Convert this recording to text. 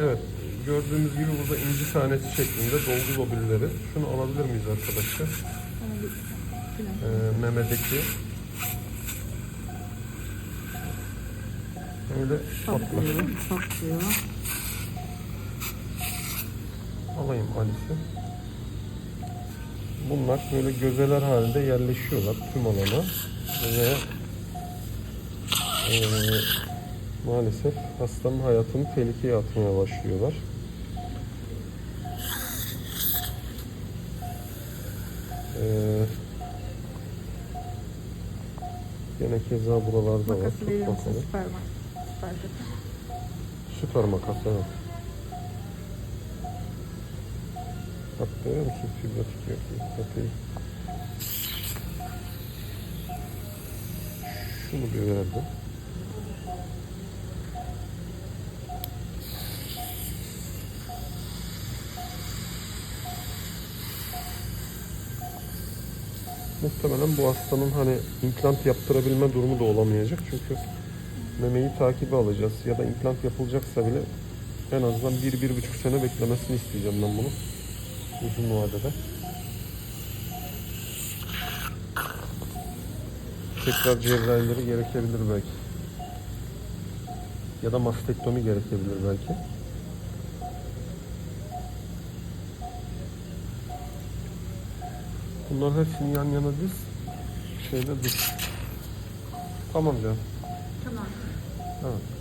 Evet, gördüğünüz gibi burada inci tanesi şeklinde dolgu lobilleri. Şunu alabilir miyiz arkadaşlar? Ee, memedeki. Öyle saklıyor. Alayım Alice'i. Bunlar böyle gözeler halinde yerleşiyorlar tüm alana. Ve eee, maalesef hastanın hayatını tehlikeye atmaya başlıyorlar. Eee Yine keza buralarda var. Makası verir misin? Süper bak. Süper. Süper makas evet. Bak görüyor musun? Fibratik yapıyor. Yapayım. Şunu bir verdim. Muhtemelen bu hastanın hani implant yaptırabilme durumu da olamayacak. Çünkü memeyi takibe alacağız. Ya da implant yapılacaksa bile en azından 1-1,5 sene beklemesini isteyeceğim ben bunu. Uzun vadede. Tekrar cerrahileri gerekebilir belki. Ya da mastektomi gerekebilir belki. Bunların hepsini yan yana diz. Şeyde dur. Tamam canım. Tamam. Evet.